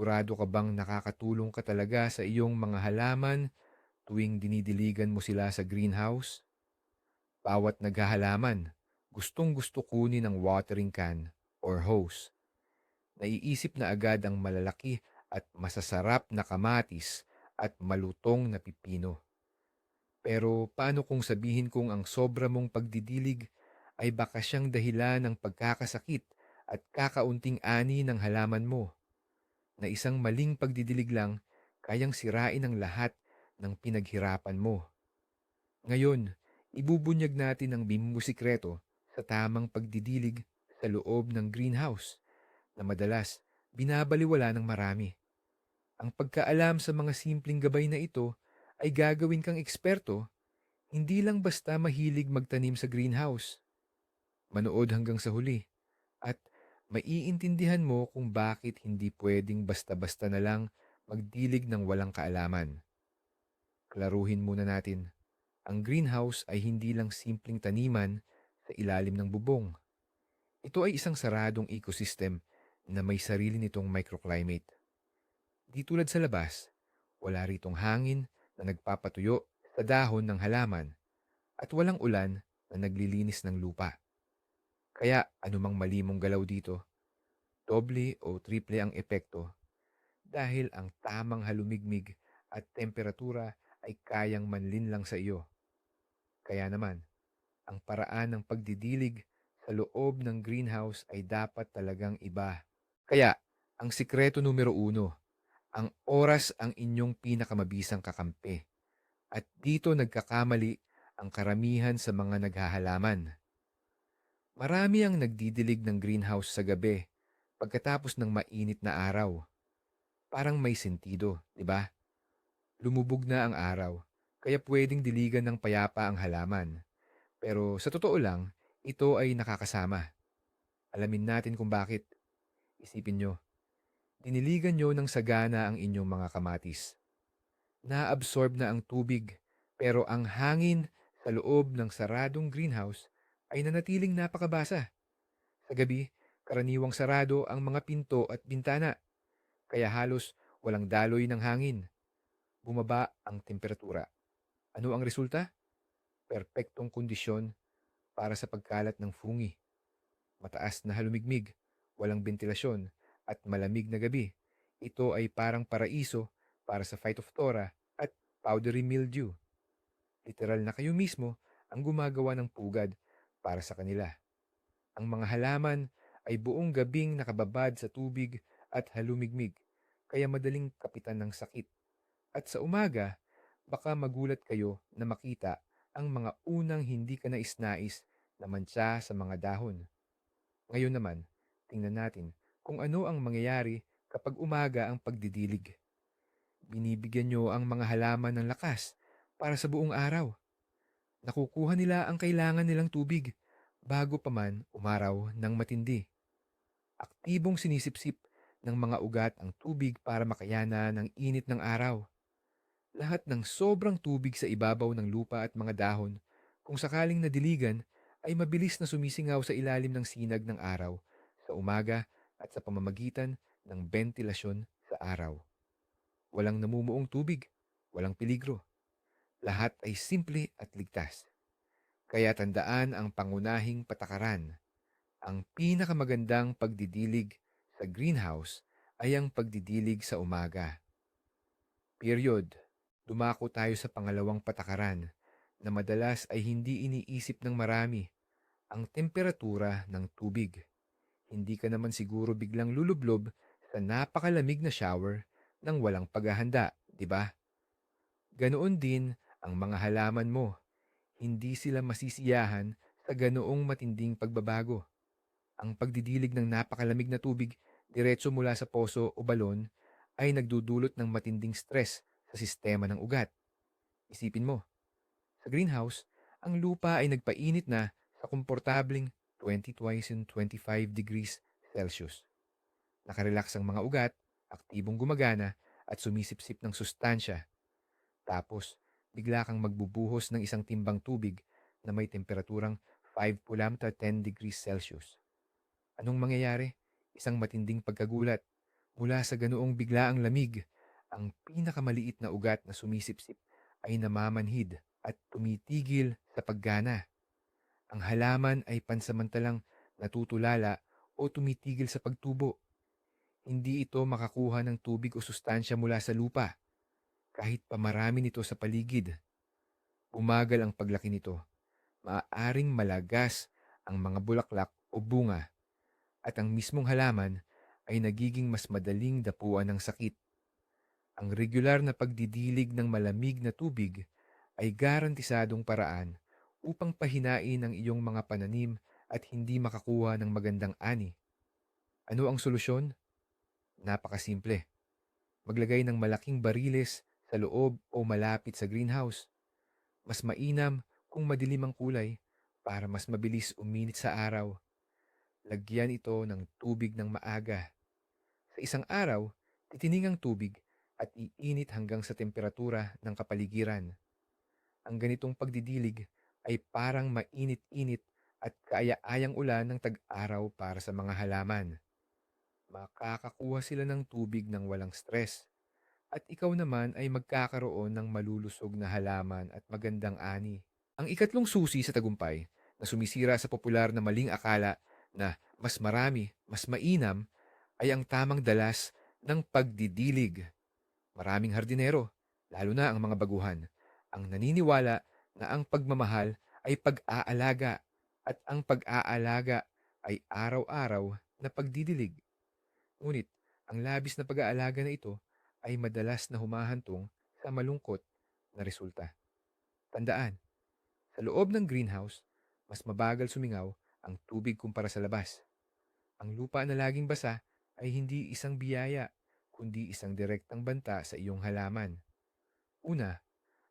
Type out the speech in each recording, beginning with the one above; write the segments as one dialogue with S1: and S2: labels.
S1: Sigurado ka bang nakakatulong ka talaga sa iyong mga halaman tuwing dinidiligan mo sila sa greenhouse? Bawat naghahalaman, gustong-gusto kunin ang watering can or hose. Naiisip na agad ang malalaki at masasarap na kamatis at malutong na pipino. Pero paano kung sabihin kong ang sobra mong pagdidilig ay baka siyang dahilan ng pagkakasakit at kakaunting ani ng halaman mo? Na isang maling pagdidilig lang kayang sirain ang lahat ng pinaghirapan mo. Ngayon, ibubunyag natin ang bimbusikreto sa tamang pagdidilig sa loob ng greenhouse na madalas binabaliwala ng marami. Ang pagkaalam sa mga simpleng gabay na ito ay gagawin kang eksperto, hindi lang basta mahilig magtanim sa greenhouse. Manood hanggang sa huli at maiintindihan mo kung bakit hindi pwedeng basta-basta na lang magdilig ng walang kaalaman. Klaruhin muna natin, ang greenhouse ay hindi lang simpleng taniman sa ilalim ng bubong. Ito ay isang saradong ecosystem na may sarili nitong microclimate. Di tulad sa labas, wala ritong hangin na nagpapatuyo sa dahon ng halaman at walang ulan na naglilinis ng lupa. Kaya anumang mali mong galaw dito, doble o triple ang epekto dahil ang tamang halumigmig at temperatura ay kayang manlinlang sa iyo. Kaya naman, ang paraan ng pagdidilig sa loob ng greenhouse ay dapat talagang iba. Kaya, ang sikreto numero uno, ang oras ang inyong pinakamabisang kakampi. At dito nagkakamali ang karamihan sa mga naghahalaman. Marami ang nagdidilig ng greenhouse sa gabi pagkatapos ng mainit na araw. Parang may sentido, di ba? Lumubog na ang araw, kaya pwedeng diligan ng payapa ang halaman. Pero sa totoo lang, ito ay nakakasama. Alamin natin kung bakit. Isipin nyo, diniligan nyo ng sagana ang inyong mga kamatis. Naabsorb na ang tubig, pero ang hangin sa loob ng saradong greenhouse ay nanatiling napakabasa. Sa gabi, karaniwang sarado ang mga pinto at bintana, kaya halos walang daloy ng hangin. Bumaba ang temperatura. Ano ang resulta? Perpektong kondisyon para sa pagkalat ng fungi. Mataas na halumigmig, walang ventilasyon, at malamig na gabi. Ito ay parang paraiso para sa Phytophthora at powdery mildew. Literal na kayo mismo ang gumagawa ng pugad para sa kanila. Ang mga halaman ay buong gabing nakababad sa tubig at halumigmig, kaya madaling kapitan ng sakit. At sa umaga, baka magulat kayo na makita ang mga unang hindi ka nais-nais na mantsa sa mga dahon. Ngayon naman, tingnan natin kung ano ang mangyayari kapag umaga ang pagdidilig. Binibigyan nyo ang mga halaman ng lakas para sa buong araw. Nakukuha nila ang kailangan nilang tubig bago pa man umaraw ng matindi. Aktibong sinisipsip ng mga ugat ang tubig para makayana ng init ng araw. Lahat ng sobrang tubig sa ibabaw ng lupa at mga dahon, kung sakaling nadiligan, ay mabilis na sumisingaw sa ilalim ng sinag ng araw sa umaga at sa pamamagitan ng ventilasyon sa araw. Walang namumuong tubig, walang peligro. Lahat ay simple at ligtas. Kaya tandaan ang pangunahing patakaran. Ang pinakamagandang pagdidilig sa greenhouse ay ang pagdidilig sa umaga. Period. Dumako tayo sa pangalawang patakaran na madalas ay hindi iniisip ng marami, ang temperatura ng tubig. Hindi ka naman siguro biglang lulublob sa napakalamig na shower nang walang paghahanda, di ba? Ganoon din ang mga halaman mo. Hindi sila masisiyahan sa ganoong matinding pagbabago. Ang pagdidilig ng napakalamig na tubig diretso mula sa poso o balon ay nagdudulot ng matinding stress sa sistema ng ugat. Isipin mo, sa greenhouse, ang lupa ay nagpainit na sa komportabling 20 twice and 25 degrees Celsius. Nakarelax ang mga ugat, aktibong gumagana at sumisipsip ng sustansya. Tapos, bigla kang magbubuhos ng isang timbang tubig na may temperaturang 5 pulam to 10 degrees Celsius. Anong mangyayari? Isang matinding pagkagulat. Mula sa ganoong biglaang lamig, ang pinakamaliit na ugat na sumisipsip ay namamanhid at tumitigil sa paggana. Ang halaman ay pansamantalang natutulala o tumitigil sa pagtubo. Hindi ito makakuha ng tubig o sustansya mula sa lupa, kahit pa nito sa paligid. Bumagal ang paglaki nito. Maaaring malagas ang mga bulaklak o bunga at ang mismong halaman ay nagiging mas madaling dapuan ng sakit. Ang regular na pagdidilig ng malamig na tubig ay garantisadong paraan upang pahinain ang iyong mga pananim at hindi makakuha ng magandang ani. Ano ang solusyon? Napakasimple. Maglagay ng malaking bariles sa loob o malapit sa greenhouse. Mas mainam kung madilim ang kulay para mas mabilis uminit sa araw. Lagyan ito ng tubig ng maaga. Sa isang araw, titining ang tubig at iinit hanggang sa temperatura ng kapaligiran. Ang ganitong pagdidilig ay parang mainit-init at kaaya-ayang ulan ng tag-araw para sa mga halaman. Makakakuha sila ng tubig ng walang stress. At ikaw naman ay magkakaroon ng malulusog na halaman at magandang ani. Ang ikatlong susi sa tagumpay na sumisira sa popular na maling akala na mas marami, mas mainam, ay ang tamang dalas ng pagdidilig. Maraming hardinero, lalo na ang mga baguhan, ang naniniwala na ang pagmamahal ay pag-aalaga at ang pag-aalaga ay araw-araw na pagdidilig. Ngunit ang labis na pag-aalaga na ito ay madalas na humahantong sa malungkot na resulta. Tandaan, sa loob ng greenhouse, mas mabagal sumingaw ang tubig kumpara sa labas. Ang lupa na laging basa ay hindi isang biyaya, kundi isang direktang banta sa iyong halaman. Una,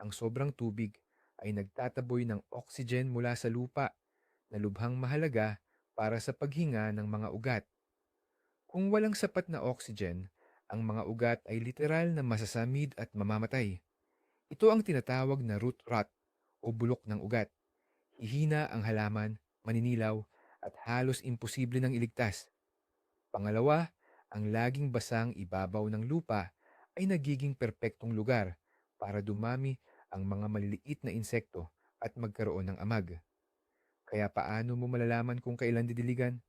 S1: ang sobrang tubig ay nagtataboy ng oxygen mula sa lupa na lubhang mahalaga para sa paghinga ng mga ugat. Kung walang sapat na oxygen, ang mga ugat ay literal na masasamid at mamamatay. Ito ang tinatawag na root rot o bulok ng ugat. Hihina ang halaman, maninilaw, at halos imposible ng iligtas. Pangalawa, ang laging basang ibabaw ng lupa ay nagiging perpektong lugar para dumami ang mga maliliit na insekto at magkaroon ng amag. Kaya paano mo malalaman kung kailan didiligan?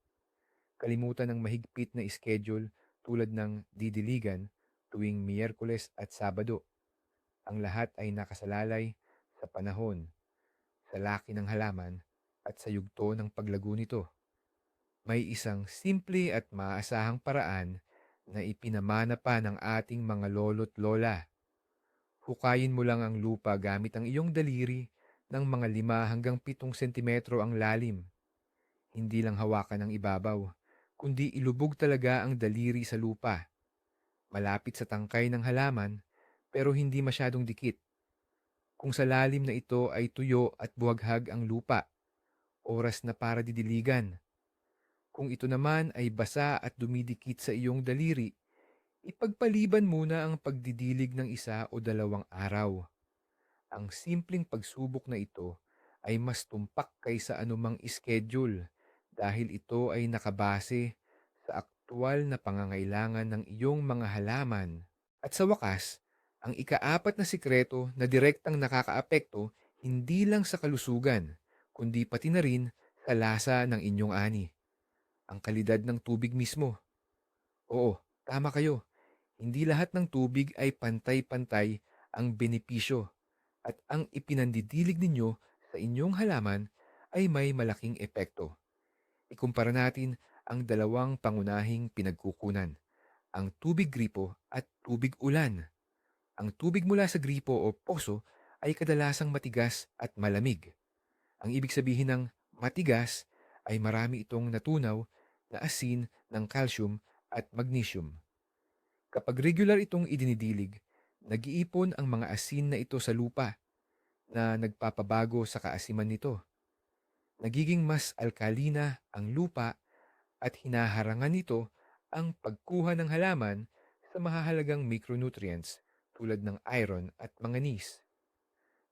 S1: Kalimutan ng mahigpit na schedule tulad ng didiligan tuwing Miyerkules at Sabado. Ang lahat ay nakasalalay sa panahon, sa laki ng halaman at sa yugto ng paglago nito. May isang simple at maasahang paraan na ipinamana pa ng ating mga lolo't lola. Hukayin mo lang ang lupa gamit ang iyong daliri ng mga lima hanggang pitong sentimetro ang lalim. Hindi lang hawakan ang ibabaw, kundi ilubog talaga ang daliri sa lupa. Malapit sa tangkay ng halaman, pero hindi masyadong dikit. Kung sa lalim na ito ay tuyo at buhaghag ang lupa, oras na para didiligan. Kung ito naman ay basa at dumidikit sa iyong daliri, ipagpaliban muna ang pagdidilig ng isa o dalawang araw. Ang simpleng pagsubok na ito ay mas tumpak kaysa anumang schedule dahil ito ay nakabase sa aktwal na pangangailangan ng iyong mga halaman. At sa wakas, ang ikaapat na sikreto na direktang nakakaapekto hindi lang sa kalusugan, kundi pati na rin sa lasa ng inyong ani ang kalidad ng tubig mismo. Oo, tama kayo. Hindi lahat ng tubig ay pantay-pantay ang benepisyo at ang ipinandidilig ninyo sa inyong halaman ay may malaking epekto. Ikumpara natin ang dalawang pangunahing pinagkukunan, ang tubig gripo at tubig ulan. Ang tubig mula sa gripo o poso ay kadalasang matigas at malamig. Ang ibig sabihin ng matigas ay marami itong natunaw na asin ng calcium at magnesium. Kapag regular itong idinidilig, nag-iipon ang mga asin na ito sa lupa na nagpapabago sa kaasiman nito. Nagiging mas alkalina ang lupa at hinaharangan nito ang pagkuha ng halaman sa mahahalagang micronutrients tulad ng iron at manganese.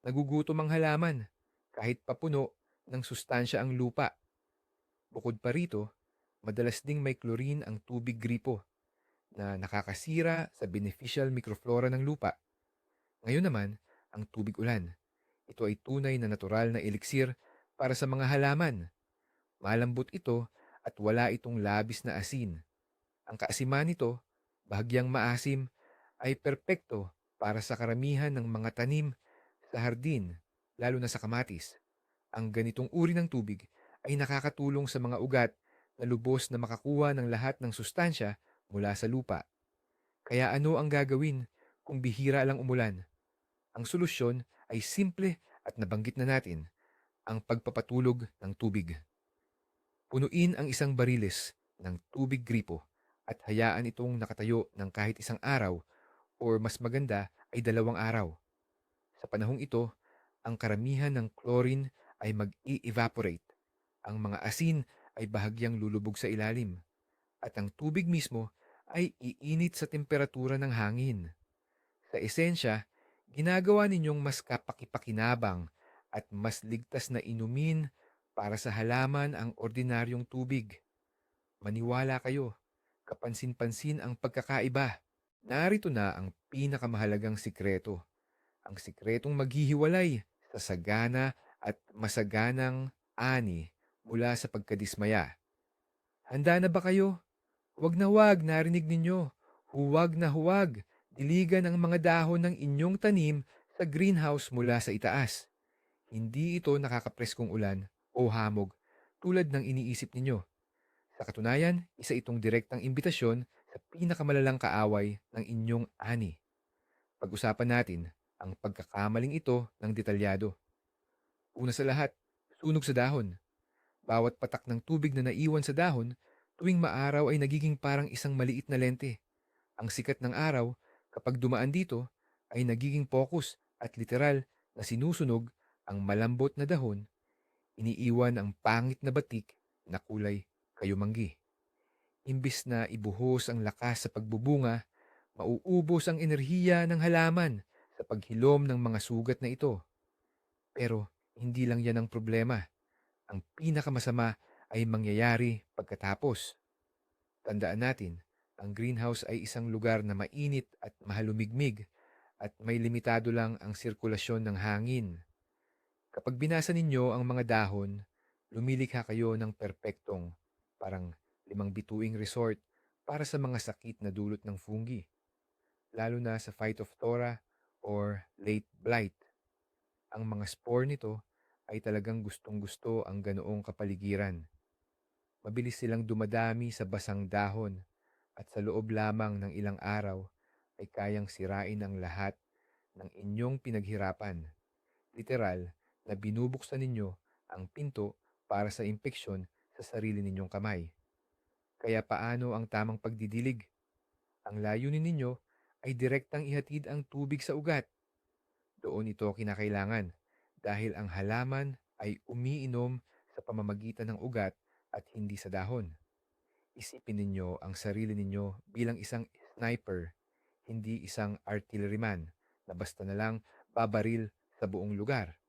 S1: Nagugutom ang halaman kahit papuno ng sustansya ang lupa. Bukod pa rito, madalas ding may chlorine ang tubig gripo na nakakasira sa beneficial microflora ng lupa. Ngayon naman, ang tubig ulan. Ito ay tunay na natural na eliksir para sa mga halaman. Malambot ito at wala itong labis na asin. Ang kaasiman nito, bahagyang maasim, ay perpekto para sa karamihan ng mga tanim sa hardin, lalo na sa kamatis. Ang ganitong uri ng tubig ay nakakatulong sa mga ugat na lubos na makakuha ng lahat ng sustansya mula sa lupa. Kaya ano ang gagawin kung bihira lang umulan? Ang solusyon ay simple at nabanggit na natin, ang pagpapatulog ng tubig. Punuin ang isang bariles ng tubig gripo at hayaan itong nakatayo ng kahit isang araw or mas maganda ay dalawang araw. Sa panahong ito, ang karamihan ng chlorine ay mag-i-evaporate. Ang mga asin ay bahagyang lulubog sa ilalim. At ang tubig mismo ay iinit sa temperatura ng hangin. Sa esensya, ginagawa ninyong mas kapakipakinabang at mas ligtas na inumin para sa halaman ang ordinaryong tubig. Maniwala kayo, kapansin-pansin ang pagkakaiba. Narito na ang pinakamahalagang sikreto. Ang sikretong maghihiwalay sa sagana at masaganang ani mula sa pagkadismaya. Handa na ba kayo? Huwag na huwag narinig ninyo. Huwag na huwag. Diligan ang mga dahon ng inyong tanim sa greenhouse mula sa itaas. Hindi ito nakakapreskong ulan o hamog tulad ng iniisip ninyo. Sa katunayan, isa itong direktang imbitasyon sa pinakamalalang kaaway ng inyong ani. Pag-usapan natin ang pagkakamaling ito ng detalyado. Una sa lahat, sunog sa dahon. Bawat patak ng tubig na naiwan sa dahon, tuwing maaraw ay nagiging parang isang maliit na lente. Ang sikat ng araw, kapag dumaan dito, ay nagiging focus at literal na sinusunog ang malambot na dahon, iniiwan ang pangit na batik na kulay kayumanggi. Imbis na ibuhos ang lakas sa pagbubunga, mauubos ang enerhiya ng halaman sa paghilom ng mga sugat na ito. Pero hindi lang yan ang problema. Ang pinakamasama ay mangyayari pagkatapos. Tandaan natin, ang greenhouse ay isang lugar na mainit at mahalumigmig at may limitado lang ang sirkulasyon ng hangin. Kapag binasa ninyo ang mga dahon, lumilikha kayo ng perpektong, parang limang bituing resort para sa mga sakit na dulot ng fungi, lalo na sa Phytophthora or late blight. Ang mga spore nito ay talagang gustong-gusto ang ganoong kapaligiran. Mabilis silang dumadami sa basang dahon at sa loob lamang ng ilang araw ay kayang sirain ang lahat ng inyong pinaghirapan. Literal na binubuksan ninyo ang pinto para sa impeksyon sa sarili ninyong kamay. Kaya paano ang tamang pagdidilig? Ang layunin ninyo ay direktang ihatid ang tubig sa ugat. Doon ito kinakailangan dahil ang halaman ay umiinom sa pamamagitan ng ugat at hindi sa dahon. Isipin ninyo ang sarili ninyo bilang isang sniper, hindi isang artilleryman na basta na lang babaril sa buong lugar.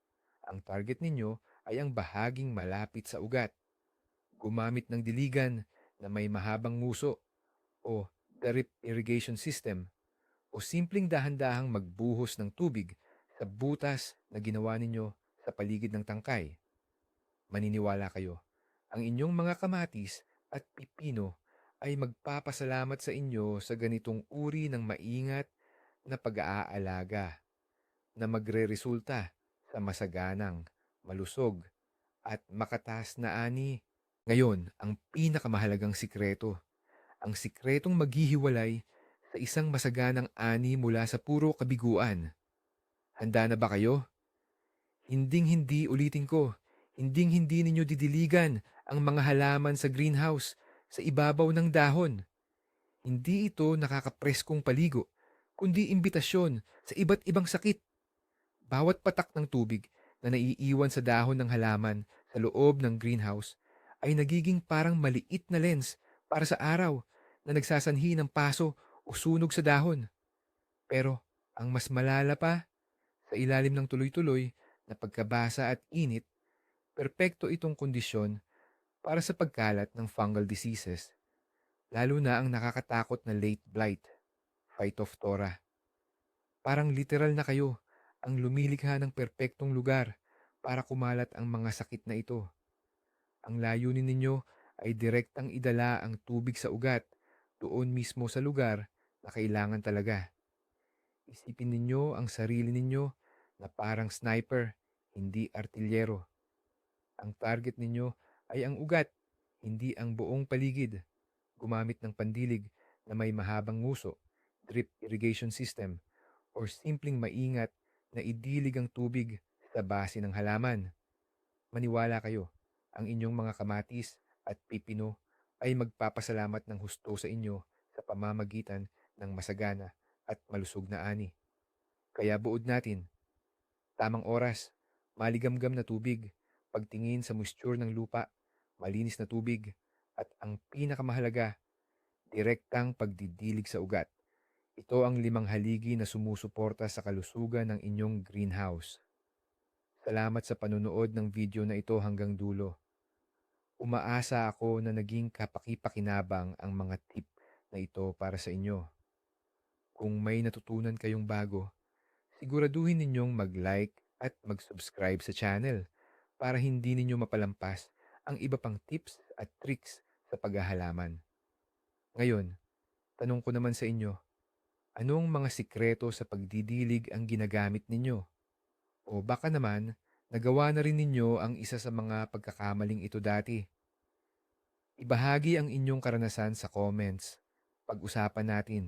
S1: Ang target ninyo ay ang bahaging malapit sa ugat. Gumamit ng diligan na may mahabang nguso o drip irrigation system o simpleng dahan-dahang magbuhos ng tubig sa butas na ginawa ninyo sa paligid ng tangkay. Maniniwala kayo, ang inyong mga kamatis at pipino ay magpapasalamat sa inyo sa ganitong uri ng maingat na pag-aalaga na magre-resulta sa masaganang, malusog at makataas na ani. Ngayon, ang pinakamahalagang sikreto. Ang sikretong maghihiwalay sa isang masaganang ani mula sa puro kabiguan. Handa na ba kayo? Hinding-hindi ulitin ko, hinding-hindi ninyo didiligan ang mga halaman sa greenhouse sa ibabaw ng dahon. Hindi ito nakakapreskong paligo, kundi imbitasyon sa iba't ibang sakit. Bawat patak ng tubig na naiiwan sa dahon ng halaman sa loob ng greenhouse ay nagiging parang maliit na lens para sa araw na nagsasanhi ng paso o sunog sa dahon. Pero ang mas malala pa, sa ilalim ng tuloy-tuloy na pagkabasa at init, perpekto itong kondisyon para sa pagkalat ng fungal diseases, Lalo na ang nakakatakot na late blight, phytophthora. Parang literal na kayo ang lumilikha ng perpektong lugar para kumalat ang mga sakit na ito. Ang layunin ninyo ay direktang idala ang tubig sa ugat doon mismo sa lugar na kailangan talaga. Isipin ninyo ang sarili ninyo na parang sniper, hindi artilyero. Ang target ninyo ay ang ugat, hindi ang buong paligid. Gumamit ng pandilig na may mahabang nguso, drip irrigation system, or simpleng maingat na idilig ang tubig sa base ng halaman. Maniwala kayo, ang inyong mga kamatis at pipino ay magpapasalamat ng husto sa inyo sa pamamagitan ng masagana at malusog na ani. Kaya buod natin, tamang oras, maligamgam na tubig, pagtingin sa moisture ng lupa, malinis na tubig, at ang pinakamahalaga, direktang pagdidilig sa ugat. Ito ang limang haligi na sumusuporta sa kalusugan ng inyong greenhouse. Salamat sa panonood ng video na ito hanggang dulo. Umaasa ako na naging kapaki-pakinabang ang mga tip na ito para sa inyo. Kung may natutunan kayong bago, siguraduhin ninyong mag-like at mag-subscribe sa channel para hindi ninyo mapalampas ang iba pang tips at tricks sa paghahalaman. Ngayon, tanong ko naman sa inyo, anong mga sikreto sa pagdidilig ang ginagamit ninyo? O baka naman, nagawa na rin ninyo ang isa sa mga pagkakamaling ito dati. Ibahagi ang inyong karanasan sa comments. Pag-usapan natin.